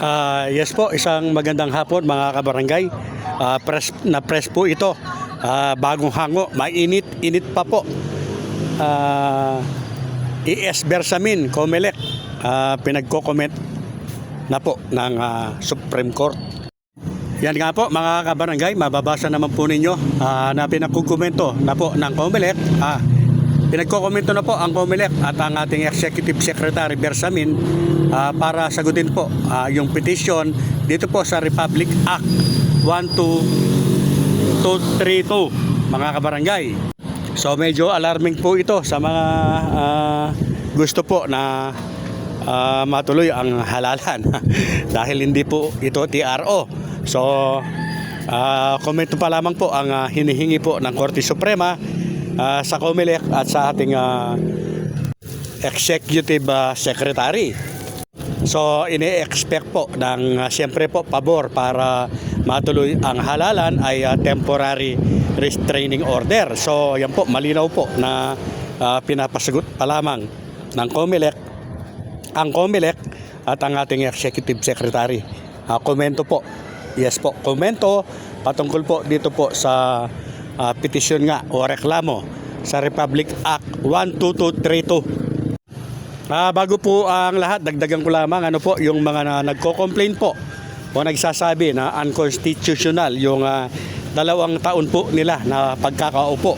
Ah, yes po, isang magandang hapon mga kabarangay. Ah, press, na press po ito. Ah, bagong hango, mainit, init pa po. Ah, ES Bersamin, Comelec, ah, pinagko-comment na po ng ah, Supreme Court. Yan nga po mga kabarangay, mababasa naman po ninyo ah, na pinagkukomento na po ng Comelec. Ah, pinagkukomento na po ang Comelec at ang ating Executive Secretary Bersamin ah, para sagutin po ah, yung petition dito po sa Republic Act 12232 mga kabarangay. So medyo alarming po ito sa mga ah, gusto po na ah, matuloy ang halalan dahil hindi po ito TRO. So ah, komento pa lamang po ang ah, hinihingi po ng Korte Suprema ah, sa COMELEC at sa ating ah, Executive ah, Secretary. So ini-expect po ng uh, siyempre po pabor para matuloy ang halalan ay uh, temporary restraining order. So yan po malinaw po na uh, pinapasagot pa lamang ng COMELEC ang COMELEC at ang ating Executive Secretary. Uh, komento po. Yes po, komento patungkol po dito po sa uh, petisyon nga o reklamo sa Republic Act 12232 Ah, bago po ang lahat, dagdagan ko lamang ano po yung mga na, nagko-complain po o nagsasabi na unconstitutional yung ah, dalawang taon po nila na pagkakaupo.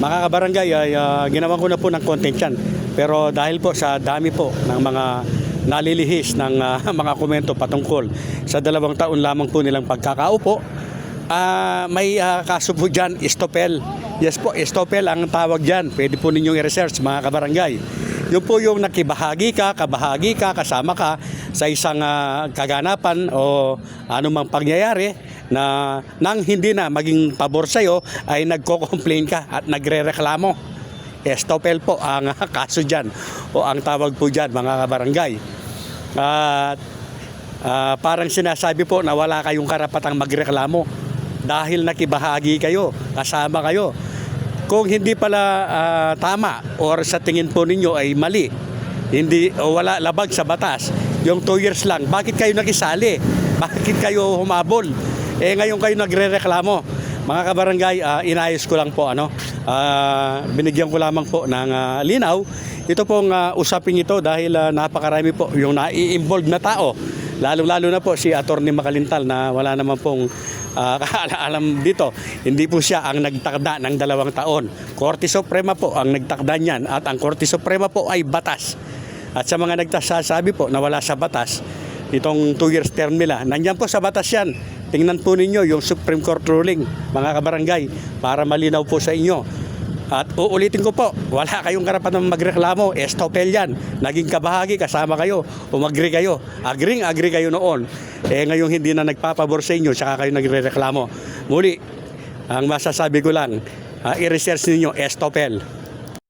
Mga kabarangay, ay, ah, ginawa ko na po ng content yan. Pero dahil po sa dami po ng mga nalilihis ng ah, mga komento patungkol sa dalawang taon lamang po nilang pagkakaupo, ah, may ah, kaso po dyan, estopel. Yes po, estopel ang tawag dyan. Pwede po ninyong i-research mga kabarangay. Yung po yung nakibahagi ka, kabahagi ka, kasama ka sa isang ah, kaganapan o anumang pangyayari na nang hindi na maging pabor sa'yo ay nagko-complain ka at nagre-reklamo. Estopel po ang ah, kaso dyan o ang tawag po dyan mga kabarangay. At ah, parang sinasabi po na wala kayong karapatang magreklamo dahil nakibahagi kayo, kasama kayo. Kung hindi pala ah, tama or sa tingin po ninyo ay mali, hindi o wala labag sa batas, yung 2 years lang, bakit kayo nakisali? Bakit kayo humabol? Eh ngayon kayo nagrereklamo. Mga kabarangay, ah, inayos ko lang po ano. ah, binigyan ko lamang po ng ah, linaw. Ito pong ah, usapin ito dahil ah, napakarami po yung nai-involved na tao. Lalo-lalo na po si Attorney Makalintal na wala naman pong ah, alam dito. Hindi po siya ang nagtakda ng dalawang taon. Korte Suprema po ang nagtakda niyan at ang Korte Suprema po ay batas. At sa mga nagsasabi po na wala sa batas, itong 2 years term nila, nandyan po sa batas yan. Tingnan po ninyo yung Supreme Court ruling, mga kabarangay, para malinaw po sa inyo. At uulitin ko po, wala kayong karapatan magreklamo, estopel yan. Naging kabahagi, kasama kayo, umagri kayo. Agring, agree kayo noon. Eh ngayon hindi na nagpapabor sa inyo, saka kayo nagre-reklamo. Muli, ang masasabi ko lang, ah, i-research ninyo, estopel.